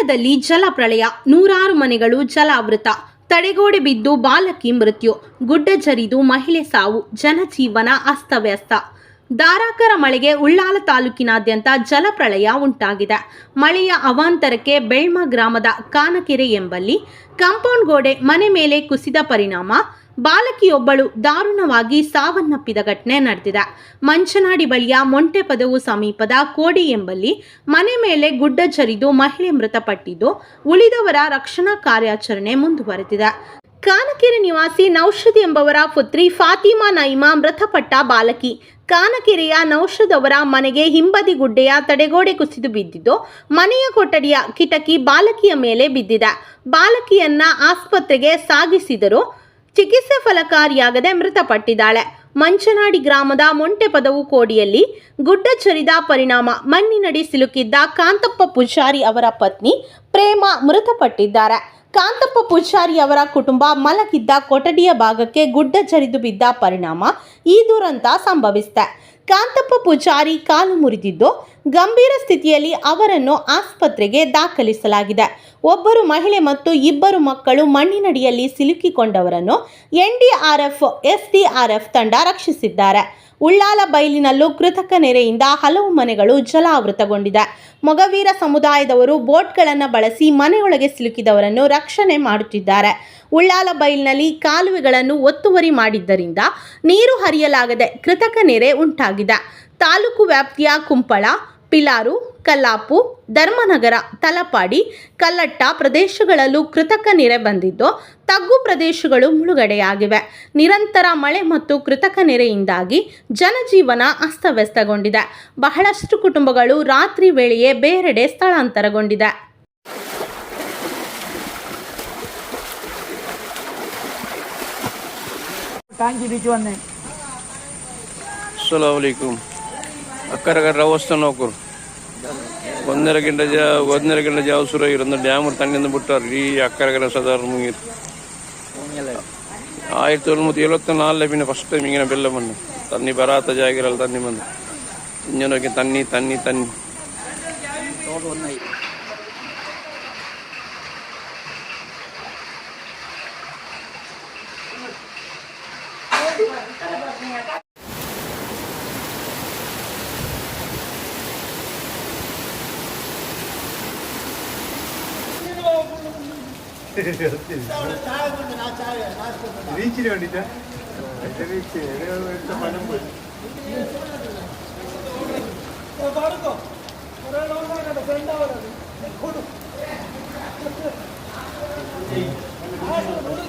ಕೊಪ್ಪಳದಲ್ಲಿ ಜಲಪ್ರಳಯ ನೂರಾರು ಮನೆಗಳು ಜಲಾವೃತ. ತಡೆಗೋಡೆ ಬಿದ್ದು ಬಾಲಕಿ ಮೃತ್ಯು. ಗುಡ್ಡ ಜರಿದು ಮಹಿಳೆ ಸಾವು. ಜನಜೀವನ ಅಸ್ತವ್ಯಸ್ತ. ಧಾರಾಕರ ಮಳೆಗೆ ಉಳ್ಳಾಲ ತಾಲೂಕಿನಾದ್ಯಂತ ಜಲಪ್ರಳಯ ಉಂಟಾಗಿದೆ. ಮಳೆಯ ಅವಾಂತರಕ್ಕೆ ಬೆಳ್ಮ ಗ್ರಾಮದ ಕಾನಕೆರೆ ಎಂಬಲ್ಲಿ ಕಾಂಪೌಂಡ್ ಗೋಡೆ ಮನೆ ಮೇಲೆ ಕುಸಿದ ಪರಿಣಾಮ. ಬಾಲಕಿಯೊಬ್ಬಳು ದಾರುಣವಾಗಿ ಸಾವನ್ನಪ್ಪಿದ ಘಟನೆ ನಡೆದಿದೆ. ಮಂಚನಾಡಿ ಬಳಿಯ ಮೊಂಟೆ ಪದವು ಸಮೀಪದ ಕೋಡಿ ಎಂಬಲ್ಲಿ ಮನೆ ಮೇಲೆ ಗುಡ್ಡ ಜರಿದು ಮಹಿಳೆ ಮೃತಪಟ್ಟಿದ್ದು, ಉಳಿದವರ ರಕ್ಷಣಾ ಕಾರ್ಯಾಚರಣೆ ಮುಂದುವರೆದಿದೆ. ಕಾನಕೆರೆ ನಿವಾಸಿ ನೌಷದ್ ಎಂಬವರ ಪುತ್ರಿ ಫಾತಿಮಾ ನೈಮಾ ಮೃತಪಟ್ಟ ಬಾಲಕಿ. ಕಾನಕೆರೆಯ ನೌಷದ್ ಅವರ ಮನೆಗೆ ಹಿಂಬದಿ ಗುಡ್ಡೆಯ ತಡೆಗೋಡೆ ಕುಸಿದು ಬಿದ್ದಿದ್ದು, ಮನೆಯ ಕೊಠಡಿಯ ಕಿಟಕಿ ಬಾಲಕಿಯ ಮೇಲೆ ಬಿದ್ದಿದೆ. ಬಾಲಕಿಯನ್ನ ಆಸ್ಪತ್ರೆಗೆ ಸಾಗಿಸಿದರೂ ಚಿಕಿತ್ಸೆ ಫಲಕಾರಿಯಾಗದೆ ಮೃತಪಟ್ಟಿದ್ದಾಳೆ. ಮಂಚನಾಡಿ ಗ್ರಾಮದ ಮೊಂಟೆ ಪದವು ಕೋಡಿಯಲ್ಲಿ ಗುಡ್ಡ ಚರಿದ ಪರಿಣಾಮ ಮಣ್ಣಿನಡಿ ಸಿಲುಕಿದ್ದ ಕಾಂತಪ್ಪ ಪೂಜಾರಿ ಅವರ ಪತ್ನಿ ಪ್ರೇಮ ಮೃತಪಟ್ಟಿದ್ದಾರೆ. ಕಾಂತಪ್ಪ ಪೂಜಾರಿ ಅವರ ಕುಟುಂಬ ಮಲಗಿದ್ದ ಕೊಠಡಿಯ ಭಾಗಕ್ಕೆ ಗುಡ್ಡ ಚರಿದು ಬಿದ್ದ ಪರಿಣಾಮ ಈ ದುರಂತ ಸಂಭವಿಸಿದೆ. ಕಾಂತಪ್ಪ ಪೂಜಾರಿ ಕಾಲು ಮುರಿದಿದ್ದು ಗಂಭೀರ ಸ್ಥಿತಿಯಲ್ಲಿ ಅವರನ್ನು ಆಸ್ಪತ್ರೆಗೆ ದಾಖಲಿಸಲಾಗಿದೆ. ಒಬ್ಬರು ಮಹಿಳೆ ಮತ್ತು ಇಬ್ಬರು ಮಕ್ಕಳು ಮಣ್ಣಿನಡಿಯಲ್ಲಿ ಸಿಲುಕಿಕೊಂಡವರನ್ನು ಎನ್ಡಿಆರ್ಎಫ್, ಎಸ್ಡಿಆರ್ಎಫ್ ತಂಡ ರಕ್ಷಿಸಿದ್ದಾರೆ. ಉಳ್ಳಾಲ ಬೈಲಿನಲ್ಲೂ ಕೃತಕ ನೆರೆಯಿಂದ ಹಲವು ಮನೆಗಳು ಜಲಾವೃತಗೊಂಡಿದೆ. ಮೊಗವೀರ ಸಮುದಾಯದವರು ಬೋಟ್ಗಳನ್ನು ಬಳಸಿ ಮನೆಯೊಳಗೆ ಸಿಲುಕಿದವರನ್ನು ರಕ್ಷಣೆ ಮಾಡುತ್ತಿದ್ದಾರೆ. ಉಳ್ಳಾಲ ಬೈಲಿನಲ್ಲಿ ಕಾಲುವೆಗಳನ್ನು ಒತ್ತುವರಿ ಮಾಡಿದ್ದರಿಂದ ನೀರು ಹರಿಯಲಾಗದೆ ಕೃತಕ ನೆರೆ ಉಂಟಾಗಿದೆ. ತಾಲೂಕು ವ್ಯಾಪ್ತಿಯ ಕುಂಪಳ, ಪಿಲಾರು, ಕಲ್ಲಾಪು, ಧರ್ಮನಗರ, ತಲಪಾಡಿ, ಕಲ್ಲಟ್ಟ ಪ್ರದೇಶಗಳಲ್ಲೂ ಕೃತಕ ನೆರೆ ಬಂದಿದ್ದು, ತಗ್ಗು ಪ್ರದೇಶಗಳು ಮುಳುಗಡೆಯಾಗಿವೆ. ನಿರಂತರ ಮಳೆ ಮತ್ತು ಕೃತಕ ನೆರೆಯಿಂದಾಗಿ ಜನಜೀವನ ಅಸ್ತವ್ಯಸ್ತಗೊಂಡಿದೆ. ಬಹಳಷ್ಟು ಕುಟುಂಬಗಳು ರಾತ್ರಿ ವೇಳೆಯೇ ಬೇರೆಡೆ ಸ್ಥಳಾಂತರಗೊಂಡಿದೆ. അസ്സലാമലൈക്കും. അക്കരക്കരുടെ അവസ്ഥ നോക്കൂ. ഒന്നര കിണ്ട ജാസുര ഇരുന്ന് ഡാമിൽ തന്നെ നിന്ന് വിട്ടാർ ഈ അക്കരക്കര സാധാരണ മുങ്ങി ആയിരത്തി തൊള്ളായിരത്തി എഴുപത്തി നാലിലെ പിന്നെ ഫസ്റ്റ് ടൈം ഇങ്ങനെ വെള്ളം വന്നു. തന്നി വരാത്ത ജാഗ്രത തന്നി വന്നു. ഇങ്ങനെ നോക്കി തന്നി തന്നി തന്നി. റീച്ചിന് വേണ്ടിട്ടാ റീച്ച് പണം പോയി. ആശുപത്രി